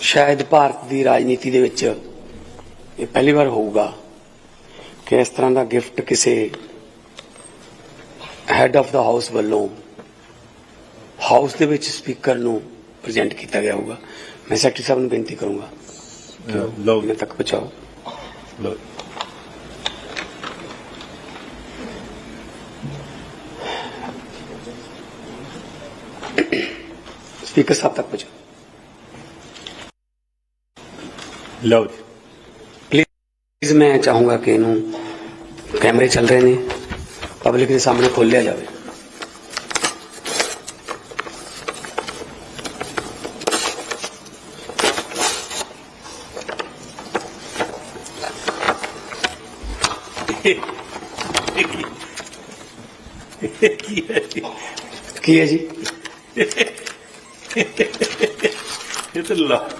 ਸ਼ਾਇਦ ਭਾਰਤ ਦੀ ਰਾਜਨੀਤੀ ਦੇ ਵਿੱਚ ਇਹ ਪਹਿਲੀ ਵਾਰ ਹੋਊਗਾ ਕਿ ਇਸ ਤਰ੍ਹਾਂ ਦਾ ਗਿਫਟ ਕਿਸੇ ਹੈੱਡ ਆਫ ਦਾ ਹਾਊਸ ਵੱਲੋਂ ਹਾਊਸ ਦੇ ਵਿੱਚ ਸਪੀਕਰ ਨੂੰ ਪ੍ਰੈਜ਼ੈਂਟ ਕੀਤਾ ਗਿਆ ਹੋਊਗਾ। ਮੈਂ ਸੈਕਟਰੀ ਸਾਹਿਬ ਨੂੰ ਬੇਨਤੀ ਕਰੂੰਗਾ ਮੇਰੇ ਤੱਕ ਪਹੁੰਚਾਓ। ਸਪੀਕਰ ਸਾਹਿਬ ਤੱਕ ਪਹੁੰਚਾਓ। ਲਓ ਜੀ। ਪਲੀਜ਼ ਮੈਂ ਚਾਹੂੰਗਾ ਕਿ ਇਹਨੂੰ ਕੈਮਰੇ ਚੱਲ ਰਹੇ ਨੇ। ਪਬਲਿਕ ਦੇ ਸਾਹਮਣੇ ਖੋਲਿਆ ਜਾਵੇ। ਕੀ ਹੈ ਜੀ? ਕੀ ਹੈ ਜੀ? ਇਹ ਤਾਂ ਲਾ-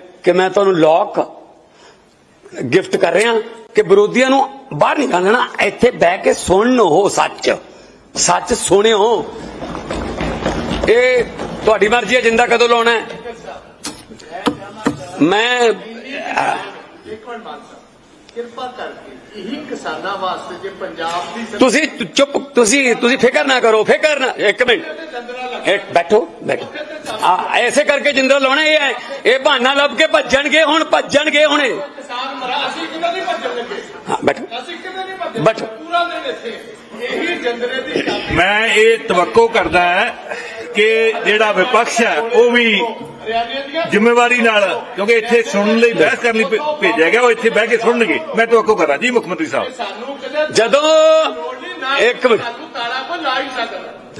ਕਿ ਮੈਂ ਤੁਹਾਨੂੰ ਲੋਕ ਗਿਫਟ ਕਰ ਰਿਹਾ ਕਿ ਵਿਰੋਧੀਆਂ ਨੂੰ ਬਾਹਰ ਨਿਕਾਲਣਾ ਇੱਥੇ ਬਹਿ ਕੇ ਸੁਣੋ ਸੱਚ। ਸੱਚ ਸੁਣਿਓ। ਇਹ ਤੁਹਾਡੀ ਮਰਜ਼ੀ ਹੈ ਜਿੰਦਾ ਕਦੋਂ ਲਾਉਣਾ ਹੈ। ਮੈਂ ਕਿਰਪਾ ਕਰਕੇ ਇਹੀ ਕਿਸਾਨਾਂ ਵਾਸਤੇ ਜੇ ਪੰਜਾਬ ਦੀ ਤੁਸੀਂ ਚੁੱਪ ਤੁਸੀਂ ਤੁਸੀਂ ਫਿਕਰ ਨਾ ਕਰੋ ਫਿਕਰ ਨਾ ਇੱਕ ਮਿੰਟ। ਇੱਕ ਬੈਠੋ ਬੈਠੋ। ਆ ਐਸੇ ਕਰਕੇ ਜਿੰਦਾ ਲਾਉਣਾ ਇਹ ਹੈ। ਇਹ ਬਹਾਨਾ ਲੱਭ ਕੇ ਭੱਜਣਗੇ ਹੁਣ ਭੱਜਣਗੇ ਹੁਣੇ। ਕਿਸਾਨ ਮਰਾ ਅਸੀਂ ਕਿਵੇਂ ਨਹੀਂ ਭੱਜਣ ਲੱਗੇ ਹਾਂ ਬੈਠੋ। ਅਸੀਂ ਕਿਵੇਂ ਨਹੀਂ ਭੱਜਣ ਬੈਠੋ। ਪੂਰਾ ਦਿਨ ਇੱਥੇ ਇਹੀ ਜੰਦਰੇ ਦੀ ਚਾਬੀ ਮੈਂ ਇਹ ਤਵੱਕੋ ਕਰਦਾ ਹੈ ਕਿ ਜਿਹੜਾ ਵਿਪਕਸ਼ ਹੈ ਉਹ ਵੀ ਜ਼ਿੰਮੇਵਾਰੀ ਨਾਲ ਕਿਉਂਕਿ ਇੱਥੇ ਸੁਣਨ ਲਈ ਬਹਿਸ ਕਰਨ ਭੇਜਿਆ ਗਿਆ ਉਹ ਇੱਥੇ ਬਹਿ ਕੇ ਸੁਣਨਗੇ। ਮੈਂ ਤਵੱਕੋ ਕਰਦਾ ਜੀ ਮੁੱਖ ਮੰਤਰੀ ਸਾਹਿਬ। ਜਦੋਂ ਇੱਕ ਮਿੰਟ ਸਾਨੂੰ ਤਾਲਾ ਕੋ ਲਾ ਹੀ ਸਕਦਾ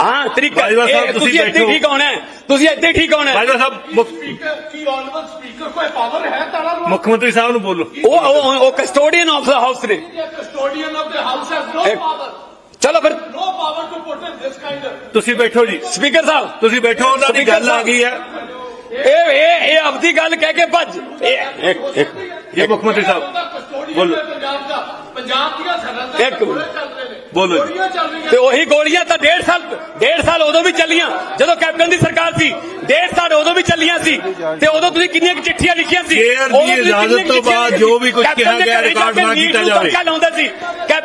ਹਾਂ ਤਰੀਕਾ ਬਾਜਵਾ ਸਾਹਿਬ, ਇਹ ਤੁਸੀਂ ਇੱਥੇ। ਠੀਕ ਹੋਣਾ। ਤੁਸੀਂ ਇੱਥੇ ਠੀਕ ਹੋਣਾ। ਬਾਜਵਾ ਸਾਹਿਬ ਕੀ ਆਨਰੇਬਲ ਸਪੀਕਰ ਕੋਈ ਪਾਵਰ ਹੈ ਤਾਲਾ ਮੁੱਖ ਮੰਤਰੀ ਸਾਹਿਬ ਨੂੰ ਬੋਲੋ। ਉਹ ਉਹ ਉਹ ਕਸਟੋਡੀਅਨ ਆਫ ਦਾ ਹਾਊਸ ਨੇ। Custodian of the house has no power ਚਲੋ ਫਿਰ। No power to put in this kind ਤੁਸੀਂ ਬੈਠੋ ਜੀ। ਸਪੀਕਰ ਸਾਹਿਬ। ਤੁਸੀਂ ਬੈਠੋ ਉਹਨਾਂ ਦੀ ਗੱਲ ਆ ਗਈ ਹੈ। ਇਹ ਇਹ ਇਹ ਆਪਦੀ ਗੱਲ ਕਹਿ ਕੇ ਭੱਜ। ਇਹ- ਇੱਕ ਇੱਕ ਜੀ ਮੁੱਖ ਮੰਤਰੀ ਸਾਹਿਬ ਬੋਲੋ। ਪੰਜਾਬ ਦਾ। ਪੰਜਾਬ ਦੀਆਂ ਸਰਹੱਦਾਂ ਇੱਕ ਮਿੰਟ। ਬੋਲੋ ਜੀ। ਤੇ ਉਹੀ ਗੋਲੀਆਂ ਤਾਂ ਡੇਢ ਸਾਲ ਡੇਢ ਸਾਲ ਉਦੋਂ ਵੀ ਚੱਲੀਆਂ ਜਦੋਂ ਕੈਪਟਨ ਦੀ ਸਰਕਾਰ ਸੀ। ਡੇਢ ਸਾਲ ਉਦੋਂ ਵੀ ਚੱਲੀਆਂ ਸੀ। ਤੇ ਉਦੋਂ ਤੁਸੀਂ ਕਿੰਨੀਆਂ ਕੁ ਚਿੱਠੀਆਂ ਲਿਖੀਆਂ ਸੀ? ਦੀ ਉਦੋਂ ਇਜਾਜ਼ਤ ਤੋਂ ਬਾਅਦ ਜੋ ਵੀ ਕੁਝ ਕਿਹਾ ਗਿਆ, ਰਿਕਾਰਡ ਨਾ ਕੀਤਾ ਜਾਵੇ। ਤੜਕਾ ਲਾਉਂਦਾ ਸੀ।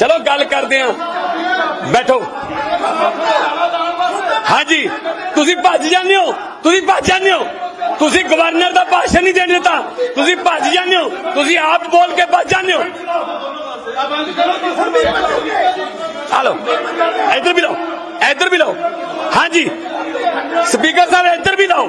ਚਲੋ ਗੱਲ ਕਰਦੇ ਆਂ ਬੈਠੋ। ਹਾਂਜੀ, ਤੁਸੀਂ ਭੱਜ ਜਾਂਦੇ ਹੋ। ਤੁਸੀਂ ਭੱਜ ਜਾਂਦੇ ਹੋ। ਤੁਸੀਂ ਗਵਰਨਰ ਦਾ ਭਾਸ਼ਣ ਨਹੀਂ ਦੇਣ ਦਿੱਤਾ। ਤੁਸੀਂ ਭੱਜ ਜਾਂਦੇ ਹੋ। ਤੁਸੀਂ ਆਪ ਬੋਲ ਕੇ ਭੱਜ ਜਾਂਦੇ ਹੋ। ਆ ਇੱਧਰ ਵੀ ਲਓ। ਇੱਧਰ ਵੀ ਲਓ। ਹਾਂਜੀ। ਸਪੀਕਰ ਸਾਹਿਬ, ਇੱਧਰ ਵੀ ਲਓ।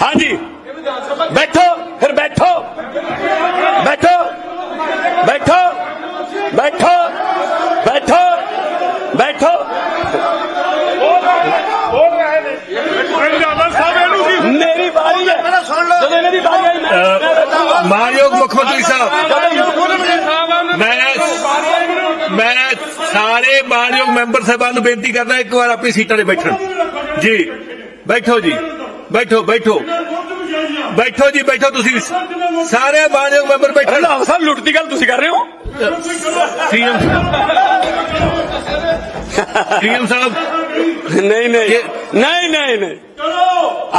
ਹਾਂਜੀ ਬੈਠੋ ਫਿਰ ਬੈਠੋ ਬੈਠੋ ਬੈਠੋ ਬੈਠੋ ਬੈਠੋ ਬੈਠੋ ਮੇਰੀ ਵਾਰੀ ਹੈ ਜਦੋਂ ਇਹਨਾਂ ਦੀ ਵਾਰੀ ਆਈ ਮੈਂ- ਮੈਂ ਬੈਠੂੰਗਾ। ਮਾਨਯੋਗ ਮੁੱਖ ਮੰਤਰੀ ਸਾਹਿਬ ਜਦੋਂ ਮੈਂ ਮੈਂ ਸਾਰੇ ਮਾਨਯੋਗ ਮੈਂਬਰ ਸਾਹਿਬਾਨ ਨੂੰ ਬੇਨਤੀ ਕਰਦਾ ਇੱਕ ਵਾਰ ਆਪਣੀ ਸੀਟਾਂ ਤੇ ਬੈਠਣ ਜੀ ਬੈਠੋ ਜੀ ਬੈਠੋ ਬੈਠੋ। ਬੈਠੋ ਜੀ ਬੈਠੋ ਤੁਸੀਂ। ਸਾਰੇ ਮਾਨਯੋਗ ਮੈਂਬਰ ਬੈਠਣ ਰੰਧਾਵਾ ਸਾਹਿਬ ਲੁੱਟ ਦੀ ਗੱਲ ਤੁਸੀਂ ਕਰ ਰਹੇ ਹੋ? ਸੀਐਮ ਸੀਐਮ ਸਾਹਿਬ ਨਹੀਂ ਨਹੀਂ। ਨਹੀਂ ਨਹੀਂ ਨਹੀਂ।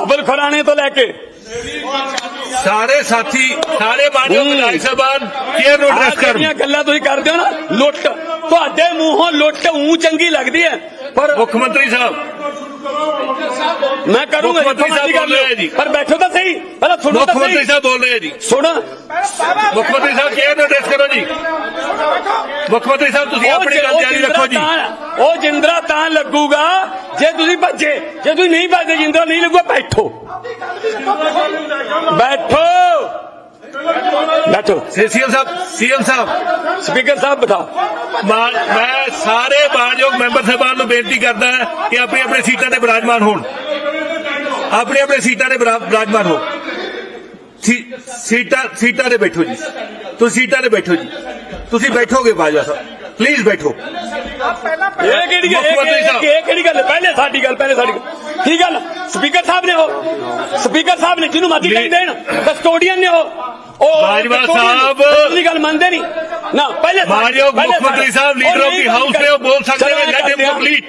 ਅਬਲ ਖੁਰਾਣੇ ਤੋਂ ਲੈ ਕੇ। ਸਾਰੇ ਸਾਥੀ ਸਾਰੇ ਮਾਨਯੋਗ ਹੂੰ। ਵਿਧਾਇਕ ਸਾਹਿਬਾਨ ਕੇਅਰ ਨੂੰ ਐਡਰੈਸ ਕਰਨ? ਜਿਹੜੀਆਂ ਗੱਲਾਂ ਤੁਸੀਂ ਕਰਦੇ ਹੋ ਨਾ ਲੁੱਟ। ਤੁਹਾਡੇ ਮੂੰਹੋਂ ਲੁੱਟ ਉਂ ਚੰਗੀ ਲੱਗਦੀ ਹੈ। ਪਰ ਮੁੱਖ ਮੰਤਰੀ ਸਾਹਿਬ ਮੈਂ ਕਰੂੰਗਾ ਮੁੱਖ ਬੋਲ ਰਹੇ ਲਿਓ। ਜੀ। ਪਰ ਬੈਠੋ ਤਾਂ ਸਹੀ ਪਹਿਲਾਂ ਸੁਣੋ ਮੁੱਖ ਤਾਂ ਮੰਤਰੀ ਸਹੀ ਸਾਹਿਬ ਬੋਲ ਰਹੇ ਆ ਜੀ। ਸੁਣ। ਮੁੱਖ ਮੰਤਰੀ ਸਾਹਿਬ ਕੇਅਰ ਨੂੰ ਐਡਰੈਸ ਕਰੋ ਜੀ? ਮੁੱਖ ਮੰਤਰੀ ਸਾਹਿਬ ਤੁਸੀਂ ਆਪਣੀ ਜਿ- ਗੱਲ ਜਾਰੀ ਰੱਖੋ ਜੀ। ਉਹ ਜਿੰਦਰਾ ਤਾਂ ਲੱਗੂਗਾ ਜੇ ਤੁਸੀਂ ਭੱਜੇ ਜੇ ਤੁਸੀਂ ਨਹੀਂ ਭੱਜੇ ਜਿੰਦਰਾ ਨਹੀਂ ਲੱਗੂਗਾ ਬੈਠੋ। ਬੈਠੋ। ਬੈਠੋ CM sahib CM sahib. Speaker sahib ਬਤਾ ਮੈਂ ਸਾਰੇ ਮਾਨਯੋਗ ਮੈਂਬਰ ਸਾਹਿਬਾਨ ਨੂੰ ਬੇਨਤੀ ਕਰਦਾ ਕਿ ਆਪਣੀ ਆਪਣੀ ਸੀਟਾਂ ਤੇ ਬਿਰਾਜਮਾਨ ਹੋਣ। ਆਪਣੀ ਆਪਣੀ ਸੀਟਾਂ ਤੇ ਬਿਰਾ- ਬਿਰਾਜਮਾਨ ਹੋ ਸੀਟਾਂ ਸੀਟਾਂ ਤੇ ਬੈਠੋ ਜੀ। ਤੁਸੀਂ ਸੀਟਾਂ ਤੇ ਬੈਠੋ ਜੀ। ਤੁਸੀਂ ਬੈਠੋਗੇ ਬਾਜਵਾ ਸਾਹਿਬ। ਪਲੀਜ਼ ਬੈਠੋ ਇਹ ਕਿਹੜੀ ਗੱਲ ਇਹ- ਕਿਹੜੀ ਗੱਲ ਹੈ? ਪਹਿਲੇ ਸਾਡੀ ਗੱਲ ਪਹਿਲੇ ਸਾਡੀ ਕੀ ਗੱਲ ਸਪੀਕਰ ਸਾਹਿਬ ਨੇ ਉਹ ਸਪੀਕਰ ਸਾਹਿਬ ਨੇ ਜਿਹਨੂੰ ਮਰਜ਼ੀ। ਕਹਿ ਦੇਣ ਕਸਟੋਡੀਅਨ ਨੇ ਉਹ ਉਹ ਬਾਜਵਾ। ਸਾਹਿਬ। ਉਹਦੀ ਗੱਲ ਮੰਨਦੇ ਨਹੀਂ ਨਾ ਪਹਿਲੇ ਮਾਨਯੋਗ ਮੁੱਖ ਮੰਤਰੀ। Sahib leader of the house ਨੇ ਉਹ ਬੋਲ ਸਕਦੇ ਨੇ ਲੈਟ ਹਿਮ ਹਾਂ। ਕੰਪਲੀਟ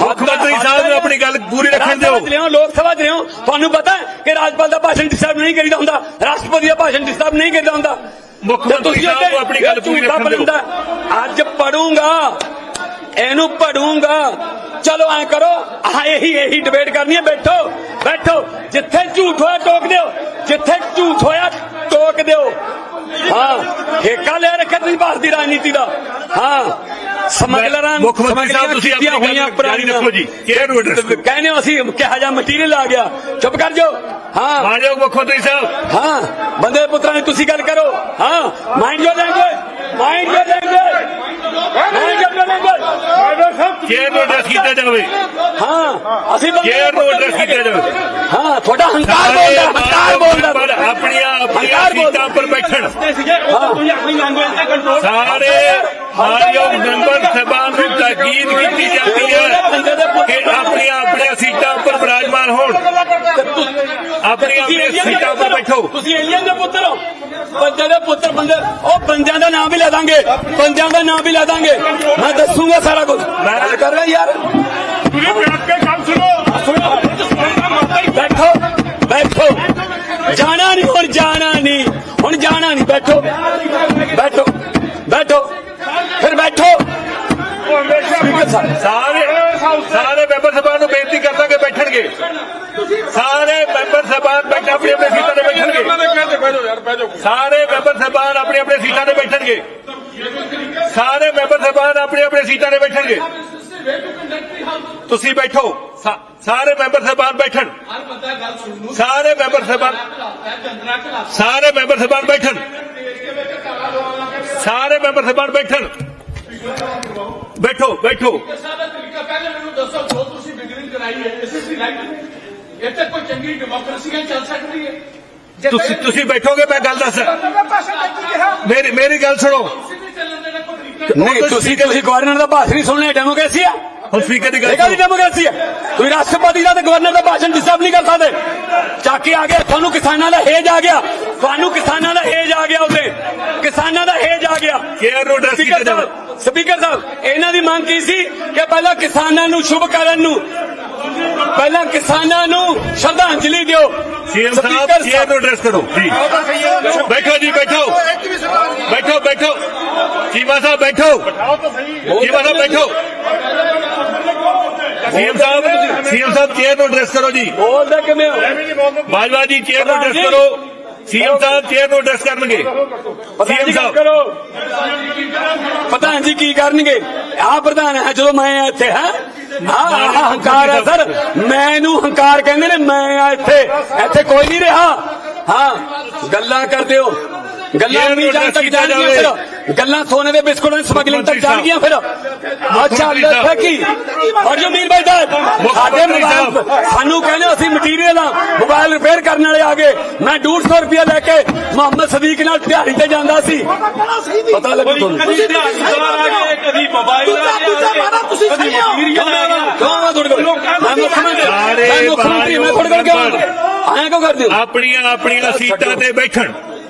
ਮੁੱਖ ਮੰਤਰੀ ਸਾਹਿਬ ਨੂੰ ਆਪਣੀ ਗੱਲ ਪੂਰੀ ਰੱਖਣ ਦਿਓ ਲੋਕ ਸਭਾ 'ਚ ਲਿਆਓ। ਤੁਹਾਨੂੰ ਪਤਾ ਹੈ ਕਿ ਰਾਜਪਾਲ ਦਾ ਭਾਸ਼ਣ ਡਿਸਟਰਬ ਨਹੀਂ ਕਰੀਦਾ ਹੁੰਦਾ ਰਾਸ਼ਟਰਪਤੀ ਦਾ ਭਾਸ਼ਣ ਡਿਸਟਰਬ ਨਹੀਂ ਕਰੀਦਾ ਹੁੰਦਾ ਮੁੱਖ ਮੰਤਰੀ ਸਾਹਿਬ ਨੂੰ ਆਪਣੀ ਗੱਲ ਪੂਰੀ ਰੱਖਣ ਦਿਓ। ਅੱਜ ਪੜੂੰਗਾ ਇਹਨੂੰ ਪੜੂੰਗਾ। ਚਲੋ ਐ ਕਰੋ ਆ ਇਹੀ ਇਹੀ ਡਿਬੇਟ ਕਰਨੀ ਹੈ ਬੈਠੋ ਬੈਠੋ। ਜਿੱਥੇ ਝੂਠ ਹੋਇਆ ਟੋਕ ਦਿਓ। ਜਿੱਥੇ ਝੂਠ ਹੋਇਆ ਟੋਕ ਦਿਓ। ਹਾਂ ਠੇਕਾ ਲੈ ਰੱਖਿਆ ਤੁਸੀਂ ਭਾਰਤ ਦੀ ਰਾਜਨੀਤੀ ਦਾ। ਹਾਂ ਸਮਗਲਰਾਂ ਮੁੱਖ ਮੰਤਰੀ ਸਾਹਿਬ ਤੁਸੀਂ ਕੀਤੀਆਂ ਆਪਣੀ ਹੋਈਆਂ ਜਾਰੀ ਰੱਖੋ ਜੀ। ਕੇਅਰ ਨੂੰ ਕਹਿੰਦੇ ਅਸੀਂ ਕਿਹਾ ਜਾ ਮਟੀਰੀਅਲ ਆ ਗਿਆ। ਚੁੱਪ ਕਰ ਜਾਓ। ਹਾਂ। ਮਾਨਯੋਗ ਮੁੱਖ ਮੰਤਰੀ ਸਾਹਿਬ। ਹਾਂ ਬੰਦੇ ਦੇ ਪੁੱਤਰਾਂ ਦੀ ਤੁਸੀਂ ਗੱਲ ਕਰੋ। ਹਾਂ mind your language mind your language mind your language chair ਨੂੰ ਐਡਰੈਸ ਕੀਤਾ ਜਾਵੇ। ਹਾਂ ਅਸੀਂ ਬੰਦੇ ਕੇਅਰ ਨੂੰ ਐਡਰੈਸ ਕੀਤਾ ਜਾਵੇ। ਹਾਂ ਤੁਹਾਡਾ ਹੰਕਾਰ ਬੋਲਦਾ ਹੰਕਾਰ ਬੋਲਦਾ। ਮੈਂਬਰ ਆਪਣੀਆਂ ਆਪਣੀਆਂ। ਸੀਟਾਂ ਪਰ ਬੈਠਣ। ਸਾਰੇ ਮਾਨਯੋਗ ਮੈਂਬਰ ਸਾਹਿਬਾਨ ਨੂੰ ਤਾਕੀਦ ਕੀਤੀ ਜਾਂਦੀ ਹੈ ਕਿ ਆਪਣੀਆਂ ਆਪਣੀਆਂ ਸੀਟਾਂ ਉੱਪਰ ਬਿਰਾਜਮਾਨ ਹੋਣ। ਆਪਣੀਆਂ ਆਪਣੀਆਂ ਸੀਟਾਂ ਉੱਪਰ ਬੈਠੋ। ਤੁਸੀਂ ਏਲੀਅਨ ਦੇ ਪੁੱਤਰ ਹੋ। ਬੰਦੇ ਦੇ ਪੁੱਤਰ ਬੰਦੇ ਉਹ ਬੰਦਿਆਂ ਦਾ ਨਾਮ ਵੀ ਲੈ ਦਾਂਗੇ। ਬੰਦਿਆਂ ਦਾ ਨਾਮ ਵੀ ਲੈ ਦਾਂਗੇ। ਮੈਂ ਦੱਸੂਗਾ ਸਾਰਾ ਕੁਝ। ਮੈਂ ਗੱਲ ਕਰ ਰਿਹਾ ਯਾਰ। ਤੁਸੀਂ ਬੈਠ ਕੇ ਗੱਲ ਸੁਣੋ। ਬੈਠੋ। ਬੈਠੋ। ਜਾਣਾ ਨਹੀਂ ਹੁਣ ਜਾਣਾ ਨਹੀਂ। ਹੁਣ ਜਾਣਾ ਨਹੀਂ। ਬੈਠੋ। ਬੈਠੋ। ਬੈਠੋ। ਫਿਰ ਬੈਠੋ ਸਪੀਕਰ ਸਾਹਿਬ ਸਾਰੇ ਸਾਰੇ ਮੈਂਬਰ ਸਭਾ ਨੂੰ ਬੇਨਤੀ ਕਰਦਾ ਕਿ ਬੈਠਣਗੇ। ਸਾਰੇ ਮੈਂਬਰ ਸਭਾ ਬੈਠ ਆਪਣੀ ਆਪਣੀ ਸੀਟਾਂ ਤੇ ਬੈਠਣਗੇ। ਸਾਰੇ ਮੈਂਬਰ ਸਭਾ ਆਪਣੀ ਆਪਣੀ ਸੀਟਾਂ ਤੇ ਬੈਠਣਗੇ। ਸਾਰੇ ਮੈਂਬਰ ਸਭਾ ਆਪਣੀ ਆਪਣੀ ਸੀਟਾਂ ਤੇ ਬੈਠਣਗੇ। ਤੁਸੀਂ ਬੈਠੋ। ਸਾ- ਸਾਰੇ ਮੈਂਬਰ ਸਭਾ ਬੈਠਣ। ਸਾਰੇ ਮੈਂਬਰ ਸਭਾ ਸਾਰੇ ਮੈਂਬਰ ਸਭਾ ਬੈਠਣ। ਸਾਰੇ ਮੈਂਬਰ ਸਭਾ ਬੈਠਣ। ਬੈਠੋ ਬੈਠੋ। ਸਾਡਾ ਤਰੀਕਾ ਪਹਿਲੇ ਮੈਨੂੰ ਦੱਸੋ ਜੋ ਤੁਸੀਂ ਬਿਗਨਿੰਗ ਕਰਾਈ ਹੈ ਇੱਥੇ ਕੋਈ ਚੰਗੀ ਡੈਮੋਕ੍ਰੇਸੀ ਚੱਲ ਸਕਦੀ ਹੈ। ਤੁਸੀਂ ਤੁਸੀਂ ਬੈਠੋਗੇ ਮੈਂ ਗੱਲ ਦੱਸ ਮੇਰੀ ਮੇਰੀ ਗੱਲ ਸੁਣੋ। ਨਹੀਂ ਤੁਸੀਂ ਤੁਸੀਂ ਗਵਰਨਰ ਦਾ ਭਾਸ਼ਣ ਨਹੀਂ ਸੁਣਨਾ ਡੈਮੋਕ੍ਰੇਸੀ ਆ। ਹੁਣ ਸਪੀਕਰ ਦੀ ਗੱਲ ਇਹ ਕਾਹਦੀ ਡੈਮੋਕ੍ਰੇਸੀ ਹੈ। ਤੁਸੀਂ ਰਾਸ਼ਟਰਪਤੀ ਦਾ ਤੇ ਗਵਰਨਰ ਦਾ ਭਾਸ਼ਣ ਡਿਸਟਰਬ ਨਹੀਂ ਕਰ ਸਕਦੇ। ਚੱਕ ਕੇ ਆ ਗਏ ਤੁਹਾਨੂੰ ਕਿਸਾਨਾਂ ਦਾ ਹੇਜ ਆ ਗਿਆ। ਤੁਹਾਨੂੰ ਕਿਸਾਨਾਂ ਦਾ ਹੇਜ ਆ ਗਿਆ ਉੱਤੇ ਕਿਸਾਨਾਂ ਦਾ ਹੇਜ ਆ ਗਿਆ। ਚੇਅਰ ਨੂੰ address ਕੀਤਾ ਸਪੀਕਰ ਜਾਵੇ। ਸਾਹਿਬ ਸਪੀਕਰ ਸਾਹਿਬ ਇਹਨਾਂ ਦੀ ਮੰਗ ਕੀ ਸੀ? ਕਿ ਪਹਿਲਾਂ ਕਿਸਾਨਾਂ ਨੂੰ ਸ਼ੁਭ ਕਰਨ ਨੂੰ ਪਹਿਲਾਂ ਕਿਸਾਨਾਂ ਨੂੰ ਸ਼ਰਧਾਂਜਲੀ ਦਿਓ। ਸੀਐਮ ਸਾਹਿਬ ਚੇਅਰ ਨੂੰ ਐਡਰੈਸ ਕਰੋ ਜੀ ਬੈਠੋ ਜੀ ਬੈਠੋ। ਬੈਠੋ ਬੈਠੋ। ਚੀਮਾ ਸਾਹਿਬ ਬੈਠੋ। ਚੀਮਾ ਸਾਹਿਬ ਬੈਠੋ। CM sahib CM sahib chair ਨੂੰ ਐਡਰੈਸ ਕਰੋ ਜੀ। ਬੋਲਦੇ ਕਿਵੇਂ ਬਾਜਵਾ ਜੀ ਚੇਅਰ ਨੂੰ ਐਡਰੈਸ ਕਰੋ। ਸੀਐਮ ਸਾਹਿਬ ਚੇਅਰ ਨੂੰ ਐਡਰੈਸ ਕਰਨਗੇ। ਸੀਐਮ ਜੀ ਸਾਹਿਬ। ਕਰੋ। ਪ੍ਰਧਾਨ ਜੀ ਕੀ ਕਰਨਗੇ? ਆ ਪ੍ਰਧਾਨ ਹੈ ਜਦੋਂ ਮੈਂ ਇੱਥੇ ਹਾਂ? ਆਹ ਆਹ ਹੰਕਾਰ ਹੈ ਸਰ। ਮੈਨੂੰ ਹੰਕਾਰ ਕਹਿੰਦੇ ਨੇ ਮੈਂ ਆ ਇੱਥੇ। ਇੱਥੇ ਕੋਈ ਨਹੀਂ ਰਿਹਾ। ਹਾਂ ਗੱਲਾਂ ਕਰਦੇ ਹੋ। ਗੱਲਾਂ ਨਹੀਂ ਜਾਣਗੀਆਂ ਜਾਵੇ। ਫਿਰ ਗੱਲਾਂ ਸੋਨੇ ਦੇ ਬਿਸਕੁਟਾਂ ਦੀ ਸਮਗਲਿੰਗ ਤੱਕ ਮੰਤਰੀ ਜਾਣਗੀਆਂ ਫਿਰ। ਅੱਛਾ। ਲੱਗਾ ਕੀ? ਔਰ ਜੋ ਮੀਰ ਭਾਈ ਦਾ ਸਾਡੇ ਮੋਬਾਈਲ। ਸਾਨੂੰ ਕਹਿੰਦੇ ਅਸੀਂ ਮਟੀਰੀਅਲ ਆ ਮੋਬਾਈਲ ਰਿਪੇਅਰ ਕਰਨ ਵਾਲੇ ਆ ਗਏ। ਮੈਂ 150 ਰੁਪਇਆ ਲੈ ਕੇ ਮੁਹੰਮਦ ਸਦੀਕ ਨਾਲ ਦਿਹਾੜੀ ਤੇ ਜਾਂਦਾ ਸੀ। ਪਤਾ ਲੱਗੂ ਤੁਹਾਨੂੰ। ਕਦੀ ਦਿਹਾੜੀਦਾਰ ਆ ਗਏ ਕਦੀ ਮੋਬਾਈਲ ਆ ਗਿਆ ਤੁਸੀਂ ਕਦੀ ਮਟੀਰੀਅਲ ਆ ਮੈਂ ਤੁਹਾਡੇ ਕੋਲ ਮੈਂ ਮੁੱਖ ਮੰਤਰੀ ਸਾਰੇ ਮੈਂ ਮੁੱਖ ਮੰਤਰੀ ਮੈਂ ਤੁਹਾਡੇ ਕੋਲ ਕਿਉਂ ਆਇਆ ਕਿਉਂ ਕਰਦੇ ਹੋ? ਆਪਣੀਆਂ ਆਪਣੀਆਂ ਸੀਟਾਂ ਤੇ ਬੈਠਣ।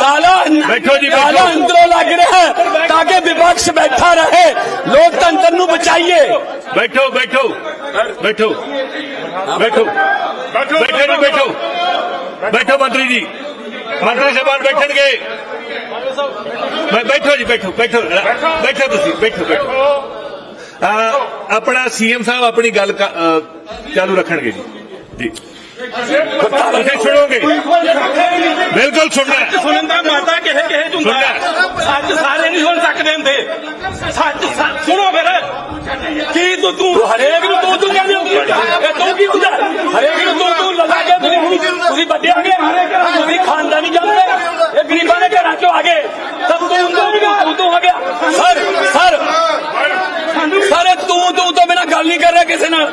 ਤਾਲਾ ਬੈਠੋ ਜੀ, ਅੰਦਰੋਂ ਲੱਗ ਰਿਹਾ ਤਾਂ ਕਿ ਵਿਪਕਸ਼ ਬੈਠਾ ਰਹੇ। ਲੋਕਤੰਤਰ ਨੂੰ ਬਚਾਈਏ। ਬੈਠੋ ਬੈਠੋ। ਬੈਠੋ। ਬੈਠੋ। ਬੈਠੋ। ਜੀ ਬੈਠੋ। ਬੈਠੋ ਮੰਤਰੀ ਜੀ। ਮੰਤਰੀ ਸਾਹਿਬਾਨ ਬੈਠਣਗੇ। ਬੈਠੋ ਜੀ ਬੈਠੋ ਬੈਠੋ। ਬੈਠੋ। ਤੁਸੀਂ ਬੈਠੋ ਬੈਠੋ। ਆਪਣਾ ਸੀਐਮ ਸਾਹਿਬ ਆਪਣੀ ਗੱਲ ਚਾਲੂ ਰੱਖਣਗੇ ਜੀ। ਜੀ। ਤੁਸੀਂ ਸੁਣੋਗੇ ਬਿਲਕੁਲ ਸੁਣਨਾ। ਸੁਣਨ ਦਾ ਮਾਤਾ ਕਿਸੇ ਕਿਸੇ ਚ ਹੁੰਦਾ ਹੈ। ਸੱਚ ਸਾਰੇ ਨਹੀਂ ਸੁਣ ਸਕਦੇ ਹੁੰਦੇ। ਸੱਚ ਸੁਣੋ ਫਿਰ। ਕੀ ਤੂੰ ਤੂੰ ਹਰੇਕ ਨੂੰ ਤੂੰ ਤੂੰ ਕਹਿੰਦੇ ਹੋ ਇਹ ਤੂੰ ਕੀ ਹੁੰਦਾ? ਹਰੇਕ ਨੂੰ ਤੂੰ ਤੂੰ ਲੱਗਾ ਕੇ ਤੁਸੀਂ ਤੁਸੀਂ ਵੱਡੇ ਆ ਗਏ। ਤੁਸੀਂ ਖਾਨਦਾਨੀ ਜਾਂਦੇ ਇਹ ਗਰੀਬਾਂ ਦੇ ਘਰਾਂ ਚੋਂ ਆ ਗਏ। ਸਭ ਤੂੰ ਤੂੰ ਤੂੰ ਤੂੰ ਆ ਗਿਆ। Sir sir. ਸਰ ਤੂੰ ਤੂੰ ਤੋਂ ਬਿਨਾ ਗੱਲ ਨਹੀਂ ਕਰ ਰਿਹਾ ਕਿਸੇ ਨਾਲ।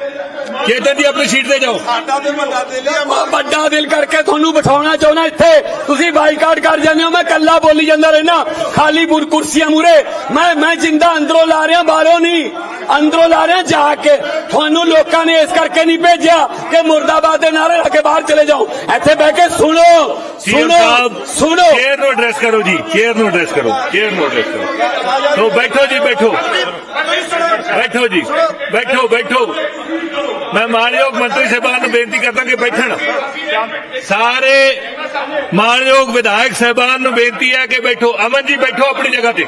ਚੇਤਨ ਜੀ ਆਪਣੀ ਸੀਟ ਤੇ ਜਾਓ। ਵੱਡਾ ਦਿਲ ਕਰਕੇ ਤੁਹਾਨੂੰ ਬਿਠਾਉਣਾ ਚਾਹੁੰਦਾ ਇੱਥੇ। ਤੁਸੀਂ ਬਾਈਕਾਟ ਕਰ ਜਾਂਦੇ ਹੋ ਮੈਂ ਕੱਲਾ ਬੋਲੀ ਜਾਂਦਾ ਰਹਿਣਾ ਖਾਲੀ ਬੁਰ ਕੁਰਸੀਆਂ ਮੂਰੇ ਮੈਂ ਮੈਂ ਜਿੰਦਾ ਅੰਦਰੋਂ ਲਾ ਰਿਹਾ ਬਾਹਰੋਂ ਨਹੀਂ। ਅੰਦਰੋਂ ਲਾ ਰਿਹਾ ਜਾ ਕੇ। ਤੁਹਾਨੂੰ ਲੋਕਾਂ ਨੇ ਇਸ ਕਰਕੇ ਨਹੀਂ ਭੇਜਿਆ ਕਿ ਮੁਰਦਾਬਾਦ ਦੇ ਨਾਰੇ ਲਾ ਕੇ ਬਾਹਰ ਚਲੇ ਜਾਓ। ਇੱਥੇ ਬਹਿ ਕੇ ਸੁਣੋ। ਸੁਣੋ। ਸੁਣੋ। ਚੇਅਰ ਨੂੰ ਐਡਰੈਸ ਕਰੋ ਜੀ। ਚੇਅਰ ਨੂੰ ਐਡਰੈਸ ਕਰੋ। ਚੇਅਰ ਨੂੰ ਐਡਰੈਸ ਕਰੋ। ਸੋ ਬੈਠੋ ਜੀ ਬੈਠੋ। ਬੈਠੋ ਜੀ। ਬੈਠੋ ਬੈਠੋ। ਮੈਂ ਮਾਨਯੋਗ ਮੰਤਰੀ ਸਾਹਿਬਾਨ ਨੂੰ ਬੇਨਤੀ ਕਰਦਾ ਕਿ ਬੈਠਣ ਸਾਰੇ ਮਾਨਯੋਗ ਵਿਧਾਇਕ ਸਾਹਿਬਾਨ ਨੂੰ ਬੇਨਤੀ ਹੈ ਕਿ ਬੈਠੋ ਅਮਨ ਜੀ ਬੈਠੋ ਆਪਣੀ ਜਗ੍ਹਾ ਤੇ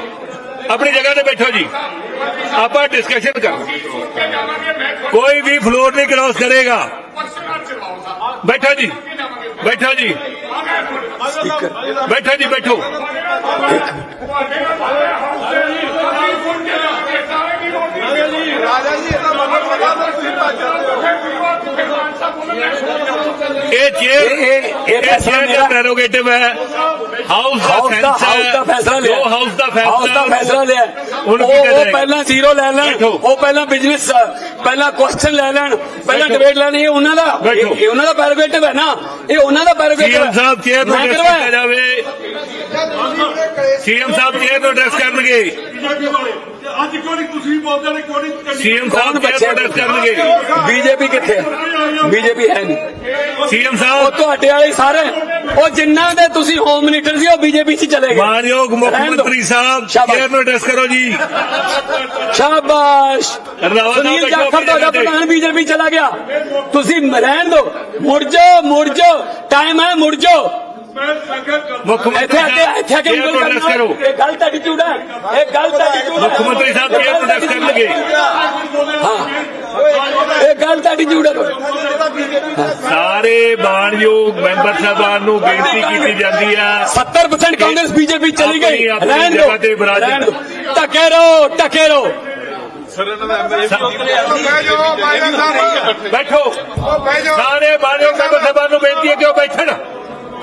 ਆਪਣੀ ਜਗ੍ਹਾ ਤੇ ਬੈਠੋ ਜੀ ਆਪਾਂ ਡਿਸਕਸ਼ਨ ਕਰ ਕੋਈ ਵੀ ਫਲੋਰ ਨਹੀਂ ਕ੍ਰਾਸ ਕਰੇਗਾ ਬੈਠੋ ਜੀ ਬੈਠੋ ਜੀ ਬੈਠੋ ਜੀ ਬੈਠੋ ਇਹ ਚੇਅਰ ਇਹ- ਇਹ- ਇਹ ਇਹ ਫੈਸਲਾ ਚੇਅਰ ਦਾ ਮੇਰਾ- ਪ੍ਰੈਰੋਗੇਟਿਵ ਹੈ ਹਾਊਸ ਦਾ ਹਾਊਸ ਦਾ ਹਾਊਸ ਦਾ ਫੈਸਲਾ ਲਿਆ ਜੋ ਹਾਊਸ ਦਾ ਫੈਸਲਾ ਹਾਊਸ ਦਾ ਫੈਸਲਾ ਲਿਆ ਉਹਨੂੰ ਉਹ ਕੀਤਾ ਉਹ ਜਾਏਗਾ। ਪਹਿਲਾਂ ਜ਼ੀਰੋ ਲੈ ਲੈਣ ਬੈਠੋ। ਉਹ ਪਹਿਲਾਂ ਬਿਜ਼ਨਸ ਪਹਿਲਾਂ ਕੁਐਸਚਨ ਲੈ ਲੈਣ ਪਹਿਲਾਂ ਬੈਠੋ। ਡਿਬੇਟ ਲੈਣੀ ਇਹ ਉਹਨਾਂ ਦਾ ਬੈਠੋ। ਇਹ ਇਹ ਉਹਨਾਂ ਦਾ ਪੈਰੋਗੇਟਿਵ ਹੈ ਨਾ ਇਹ ਉਹਨਾਂ ਦਾ ਪੈਰੋਗੇਟਿਵ ਸੀਐਮ ਸਾਹਿਬ ਚੇਅਰ ਨੂੰ ਮੈਂ ਐਡਰੈਸ ਕਰਵਾਇਆ। ਕੀਤਾ ਜਾਵੇ ਸੀਐਮ ਸਾਹਿਬ ਚੇਅਰ ਨੂੰ ਐਡਰੈਸ ਕਰਨਗੇ ਅੱਜ ਕਿਉਂ ਨਹੀਂ ਤੁਸੀਂ ਬੋਲਦੇ ਨੇ ਕਿਉਂ ਨਹੀਂ ਸੀਐਮ ਸਾਹਿਬ ਬੱਚੇ ਐਡਰੈਸ ਕਰਨਗੇ? ਬੀਜੇਪੀ ਕਿੱਥੇ ਬੀਜੇਪੀ ਹੈ ਨਹੀਂ। ਸੀਐਮ ਉਹ ਸਾਹਿਬ ਤੁਹਾਡੇ ਵਾਲੇ ਸਾਰੇ ਉਹ ਜਿੰਨਾਂ ਦੇ ਤੁਸੀਂ ਹੋਮ ਮਿਨਿਸਟਰ ਸੀ ਉਹ ਬੀਜੇਪੀ 'ਚ ਚਲੇ ਗਏ। ਮਾਨਯੋਗ ਮੁੱਖ। ਮੰਤਰੀ ਸਾਹਿਬ ਨੂੰ ਐਡਰੈਸ ਕਰੋ ਜੀ। ਸ਼ਾਬਾਸ਼। ਸੁਨੀਲ ਜਾਖੜ ਤੁਹਾਡਾ। ਪ੍ਰਧਾਨ ਬੀਜੇਪੀ ਚਲਾ ਗਿਆ। ਤੁਸੀਂ ਰਹਿਣ ਦਿਓ। ਮੁੜ ਜਾਓ ਮੁੜ ਜਾਓ। ਟਾਈਮ ਹੈ ਮੁੜ ਜਾਓ। ਮੁੱਖ ਮੰਤਰੀ ਇੱਥੇ ਆ ਕੇ ਸਾਹਿਬ ਇੱਥੇ ਆ ਕੇ ਨੂੰ ਉਂਗਲ ਕਰਨਾ। ਕਰੋ। ਇਹ ਗਲਤ ਐਟੀਟਿਊਡ ਹੈ। ਇਹ ਗਲਤ ਐਟੀਟਿਊਡ ਹੈ। ਮੁੱਖ ਮੰਤਰੀ ਸਾਹਿਬ ਨੂੰ ਐਡਰੈਸ ਕਰਨਗੇ। ਹਾਂ। ਇਹ ਗਲਤ ਐਟੀਟਿਊਡ ਹੈ। ਸਾਰੇ ਮਾਨਯੋਗ ਮੈਂਬਰ ਸਾਹਿਬਾਨ ਨੂੰ ਬੇਨਤੀ ਕੀਤੀ ਜਾਂਦੀ ਹੈ। 70% ਕਾਂਗਰਸ ਬੀਜੇਪੀ ਚਲੀ ਗਈ। ਰਹਿਣ ਦਿਓ। ਟਕੇ ਰਹੋ ਟਕੇ ਰਹੋ। ਬੈਠੋ। ਸਾਰੇ ਮਾਨਯੋਗ ਮੈਂਬਰ ਸਾਹਿਬਾਨ ਨੂੰ ਬੇਨਤੀ ਹੈ ਕਿ ਉਹ ਬੈਠਣ।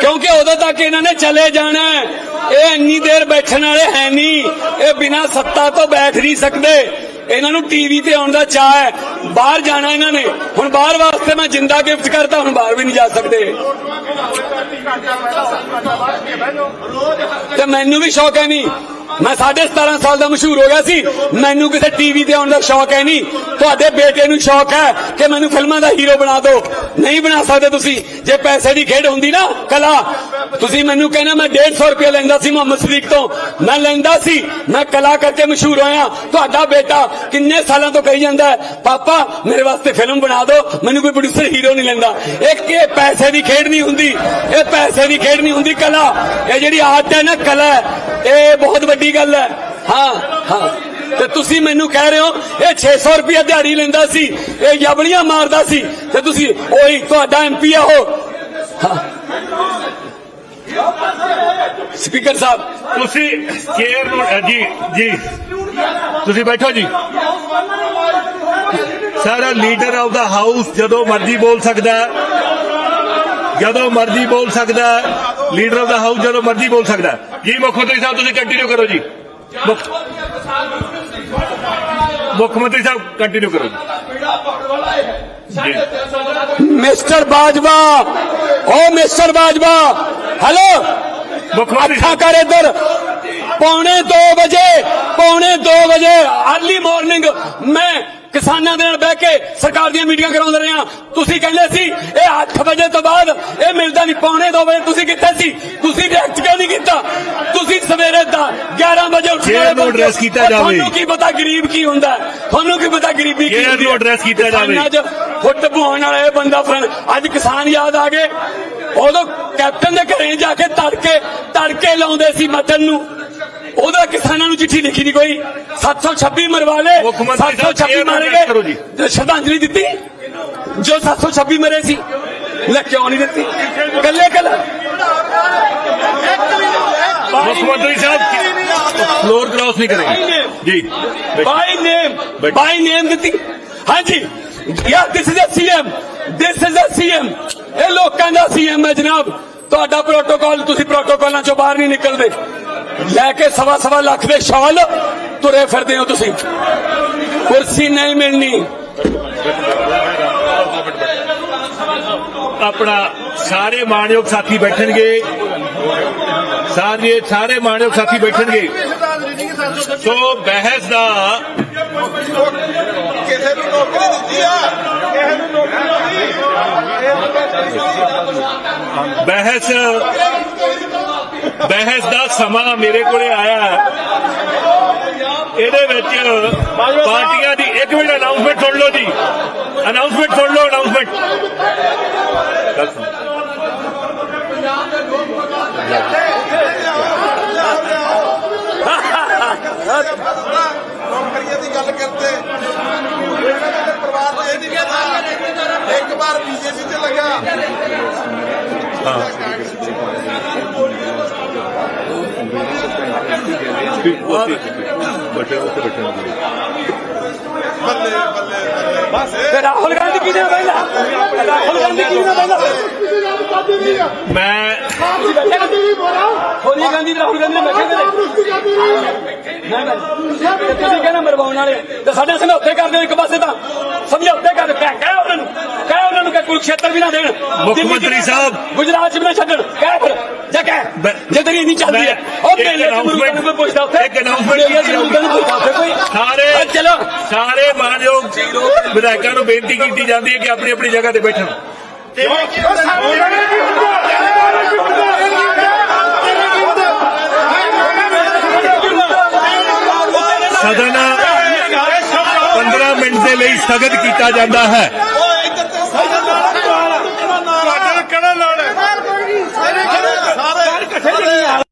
ਕਿਉਂਕਿ ਉਦੋਂ ਤੱਕ ਇਹਨਾਂ ਨੇ ਚਲੇ ਜਾਣਾ ਇਹ ਇੰਨੀ ਦੇਰ ਬੈਠਣ ਵਾਲੇ ਹੈ ਨਹੀਂ। ਇਹ ਬਿਨਾਂ ਸੱਤਾ ਤੋਂ ਬੈਠ ਨਹੀਂ ਸਕਦੇ। ਇਹਨਾਂ ਨੂੰ ਟੀਵੀ ਤੇ ਆਉਣ ਦਾ ਚਾਹ ਹੈ। ਬਾਹਰ ਜਾਣਾ ਇਹਨਾਂ ਨੇ। ਹੁਣ ਬਾਹਰ ਵਾਸਤੇ ਮੈਂ ਜਿੰਦਾ ਗਿਫਟ ਕਰਤਾ, ਹੁਣ ਬਾਹਰ ਵੀ ਨਹੀਂ ਜਾ ਸਕਦੇ। ਤੇ ਮੈਨੂੰ ਵੀ ਸ਼ੌਕ ਹੈ ਨਹੀਂ। ਮੈਂ 17.5 ਸਾਲ ਦਾ ਮਸ਼ਹੂਰ ਹੋ ਗਿਆ ਸੀ। ਮੈਨੂੰ ਕਿਸੇ ਟੀਵੀ ਤੇ ਆਉਣ ਦਾ ਸ਼ੌਕ ਹੈ ਨਹੀਂ। ਤੁਹਾਡੇ ਬੇਟੇ ਨੂੰ ਸ਼ੌਕ ਹੈ ਕਿ ਮੈਨੂੰ ਫਿਲਮਾਂ ਦਾ ਹੀਰੋ ਬਣਾ ਦਿਓ। ਨਹੀਂ ਬਣਾ ਸਕਦੇ ਤੁਸੀਂ। ਜੇ ਪੈਸੇ ਦੀ ਖੇਡ ਹੁੰਦੀ ਨਾ, ਕਲਾ, ਤੁਸੀਂ ਮੈਨੂੰ ਕਹਿੰਦੇ ਮੈਂ 150 ਰੁਪਏ ਲੈਂਦਾ ਸੀ ਮੁਹੰਮਦ ਸਦੀਕ ਤੋਂ। ਮੈਂ ਲੈਂਦਾ ਸੀ, ਮੈਂ ਕਲਾ ਕਰਕੇ ਮਸ਼ਹੂਰ ਹੋਇਆ। ਤੁਹਾਡਾ ਬੇਟਾ ਕਿੰਨੇ ਸਾਲਾਂ ਤੋਂ ਕਹੀ ਜਾਂਦਾ ਪਾਪਾ, ਮੇਰੇ ਵਾਸਤੇ ਫਿਲਮ ਬਣਾ ਦਿਓ, ਮੈਨੂੰ ਕੋਈ ਪ੍ਰੋਡਿਊਸਰ ਹੀਰੋ ਨਹੀਂ ਲੈਂਦਾ। ਇੱਕ ਇਹ ਪੈਸੇ ਦੀ ਖੇਡ ਨਹੀਂ ਹੁੰਦੀ, ਇਹ ਪੈਸੇ ਦੀ ਖੇਡ ਨਹੀਂ ਹੁੰਦੀ ਕਲਾ। ਇਹ ਜਿਹੜੀ ਆਰਟ ਹੈ ਨਾ ਕਲਾ, ਇਹ ਬਹੁਤ ਵੱਡੀ ਗੱਲ ਹੈ। ਹਾਂ ਹਾਂ। ਤੇ ਤੁਸੀਂ ਮੈਨੂੰ ਕਹਿ ਰਹੇ ਹੋ, ਇਹ 600 ਰੁਪਏ ਦਿਹਾੜੀ ਲੈਂਦਾ ਸੀ, ਇਹ ਜਬਲੀਆਂ ਮਾਰਦਾ ਸੀ, ਤੇ ਤੁਸੀਂ ਉਹੀ ਤੁਹਾਡਾ ਐਮਪੀ ਆ ਉਹ। ਸਪੀਕਰ ਸਾਹਿਬ। ਤੁਸੀਂ ਚੇਅਰ ਨੂੰ ਜੀ ਜੀ। ਤੁਸੀਂ ਬੈਠੋ ਜੀ। ਸਾਰਾ ਲੀਡਰ ਆਫ ਦਾ ਹਾਊਸ ਜਦੋਂ ਮਰਜ਼ੀ ਬੋਲ ਸਕਦਾ ਜਦੋਂ ਮਰਜ਼ੀ ਬੋਲ ਸਕਦਾ ਲੀਡਰ ਆਫ ਦਾ ਹਾਊਸ ਜਦੋਂ ਮਰਜ਼ੀ ਬੋਲ ਸਕਦਾ ਜੀ ਮੁੱਖ ਮੰਤਰੀ ਸਾਹਿਬ ਤੁਸੀਂ ਕੰਟੀਨਿਊ ਕਰੋ ਜੀ। ਮੁੱਖ ਮੁੱਖ ਮੰਤਰੀ ਸਾਹਿਬ ਕੰਟੀਨਿਊ ਕਰੋ ਜੀ। ਪੀੜਾ ਪਾਉਣ ਵਾਲਾ ਹੈ ਸਾਡੇ 300 ਦਾ mister Bajwa. Oh mister Bajwa hello. ਮੁੱਖ ਮੰਤਰੀ ਸਾਹਿਬ। ਕਰ ਇੱਧਰ। ਪੌਣੇ 2 ਵਜੇ ਪੌਣੇ 2 ਵਜੇ ਅਰਲੀ ਮਾਰਨਿੰਗ ਮੈਂ ਕਿਸਾਨਾਂ ਦੇ ਨਾਲ ਬਹਿ ਕੇ ਸਰਕਾਰ ਦੀਆਂ ਮੀਟਿੰਗਾਂ ਕਰਾਉਂਦੇ ਰਹੇ। ਹਾਂ ਤੁਸੀਂ ਕਹਿੰਦੇ ਸੀ ਇਹ 8 ਵਜੇ ਤੋਂ ਬਾਅਦ ਇਹ ਮਿਲਦਾ ਨਹੀਂ। ਪੌਣੇ 2 ਵਜੇ ਤੁਸੀਂ ਕਿੱਥੇ ਸੀ? ਤੁਸੀਂ ਰਿਐਕਟ ਕਿਉਂ ਨਹੀਂ ਕੀਤਾ? ਸਵੇਰੇ ਦਾ 11 ਵਜੇ ਉੱਠ Chair ਨੂੰ address ਕੀਤਾ ਜਾਵੇ। ਤੁਹਾਨੂੰ ਕੀ ਪਤਾ ਗਰੀਬ ਕੀ ਹੁੰਦਾ? ਤੁਹਾਨੂੰ ਕੀ ਪਤਾ ਗਰੀਬੀ ਕੀ ਹੁੰਦੀ ਹੈ? address ਕੀਤਾ ਜਾਵੇ। 'ਚ ਫੁੱਟ ਪਵਾਉਣ ਵਾਲਾ ਇਹ ਬੰਦਾ ਫਰਨ ਅੱਜ ਕਿਸਾਨ ਯਾਦ ਆ ਗਏ ਉਦੋਂ ਕੈਪਟਨ ਦੇ ਘਰੇ ਜਾ ਕੇ ਤੜਕੇ ਤੜਕੇ ਲਾਉਂਦੇ ਸੀ ਮਟਨ ਨੂੰ ਉਹਦਾ ਕਿਸਾਨਾਂ ਨੂੰ ਚਿੱਠੀ ਲਿਖੀ ਨਹੀਂ ਕੋਈ 726 ਮਰਵਾ ਸਾਹਿਬ, 726 chair ਨੂੰ ਮਾਰੇ। ਗਏ ਸ਼ਰਧਾਂਜਲੀ ਦਿੱਤੀ ਜੋ 726 ਮਰੇ ਸੀ ਲੈ ਕਿਉਂ ਨਹੀਂ ਦਿੱਤੀ ਕੱਲੇ ਕੱਲੇ ਫਲੋਰ ਕ੍ਰਾਸ ਨਹੀਂ ਕਰੇਗੇ। ਜੀ। ਬੈਠੋ। ਬਾਈ ਨੇਮ। ਬੈਠੋ। ਬਾਈ ਨੇਮ ਦਿੱਤੀ। ਹਾਂਜੀ। Yeah this is a CM this is a CM ਇਹ ਲੋਕਾਂ ਦਾ ਸੀਐਮ ਹੈ ਜਨਾਬ। ਤੁਹਾਡਾ ਪ੍ਰੋਟੋਕਾਲ ਤੁਸੀਂ ਪ੍ਰੋਟੋਕਾਲਾਂ ਚੋਂ ਬਾਹਰ ਨਹੀਂ ਨਿਕਲਦੇ। ਲੈ ਕੇ ਸਵਾ ਸਵਾ ਲੱਖ ਦੇ ਸ਼ਾਲ ਤੁਰੇ ਫਿਰਦੇ ਹੋ ਤੁਸੀਂ। ਕੁਰਸੀ ਨਹੀਂ ਮਿਲਣੀ। ਆਪਣਾ ਸਾਰੇ ਮਾਣਯੋਗ ਸਾਥੀ ਬੈਠਣਗੇ। ਸਾਰੇ ਸਾਰੇ ਮਾਣਯੋਗ ਸਾਥੀ ਬੈਠਣਗੇ। ਸੋ ਬਹਿਸ ਦਾ ਕਿਸੇ ਨੂੰ ਨੌਕਰੀ ਦਿੱਤੀ ਆ। ਕਿਸੇ ਨੂੰ ਨੌਕਰੀ ਬਹਿਸ ਬਹਿਸ ਦਾ ਸਮਾਂ ਮੇਰੇ ਕੋਲੇ ਆਇਆ। ਇਹਦੇ ਵਿੱਚ ਪਾਰਟੀਆਂ ਦੀ ਇੱਕ ਮਿੰਟ ਅਨਾਉਂਸਮੈਂਟ ਸੁਣ ਲਓ ਜੀ। ਅਨਾਉਂਸਮੈਂਟ ਸੁਣ ਲਓ ਅਨਾਉਂਸਮੈਂਟ ਨੌਕਰੀਆਂ ਦੀ ਗੱਲ ਕਰਦੇ ਪਰਿਵਾਰ ਨੂੰ ਇਹ ਨਹੀਂ ਪਤਾ। ਇੱਕ ਵਾਰ ਬੀਜੇਪੀ ਚ ਲੱਗਾ। ਬੱਲੇ ਬੱਲੇ ਬੱਲੇ ਤੇ ਰਾਹੁਲ ਗਾਂਧੀ ਕਿਹਨੇ ਬੈਠਾ ਰਾਹੁਲ ਗਾਂਧੀ ਕਿਹਨੇ ਬੈਠਾ ਮੈਂ ਸੋਨੀਆ ਗਾਂਧੀ ਤੇ ਰਾਹੁਲ ਗਾਂਧੀ ਨੇ ਬੈਠੇ ਨੇ ਨਾ ਨਾ। ਤੁਸੀਂ ਕਹਿੰਦੇ ਮਰਵਾਉਣ ਵਾਲੇ। ਤੇ ਸਾਡੇ ਸਮਝੌਤੇ ਕਰਦੇ ਹੋ ਇੱਕ ਪਾਸੇ ਤਾਂ। ਸਮਝੌਤੇ ਕਰ ਕਹਿ ਕਹਿ ਉਹਨਾਂ ਨੂੰ। ਕਹਿ ਉਹਨਾਂ ਨੂੰ ਕਿ ਕੁਰੂਕਸ਼ੇਤਰ ਵੀ ਨਾ ਦੇਣ। ਮੁੱਖ ਦਿੱਲੀ ਮੰਤਰੀ ਸਾਹਿਬ। ਗੁਜਰਾਤ ਚ ਵੀ ਨਾ ਛੱਡਣ। ਕਹਿ ਫਿਰ। ਜਾ ਕਹਿ। ਮੈਂ- ਜੇ ਤੇਰੀ ਇੰਨੀ ਚੱਲਦੀ ਹੈ। ਮੈਂ ਉਹ ਇੱਕ ਮੇਲੇ ਚ ਮੁਰਗਾ ਨੂੰ ਕੋਈ ਪੁੱਛਦਾ ਉੱਥੇ। ਇੱਕ announcement ਮੇਲੇ ਚ ਮੁਰਗਾ ਨੂੰ ਪੁੱਛਦਾ ਉੱਥੇ ਕੋਈ। ਸਾਰੇ ਆ ਚਲੋ। ਸਾਰੇ ਮਾਨਯੋਗ ਵਿਧਾਇਕਾਂ ਨੂੰ ਬੇਨਤੀ ਕੀਤੀ ਜਾਂਦੀ ਹੈ ਕਿ ਆਪਣੀ ਆਪਣੀ ਜਗ੍ਹਾ ਤੇ ਬੈਠਣ। ਸਦਨ 15 ਮਿੰਟ ਦੇ ਲਈ ਸਥਗਿਤ ਕੀਤਾ ਜਾਂਦਾ ਹੈ। ਕਿਹੜਾ ਲੜ। ਹੈ ਸਾਰੇ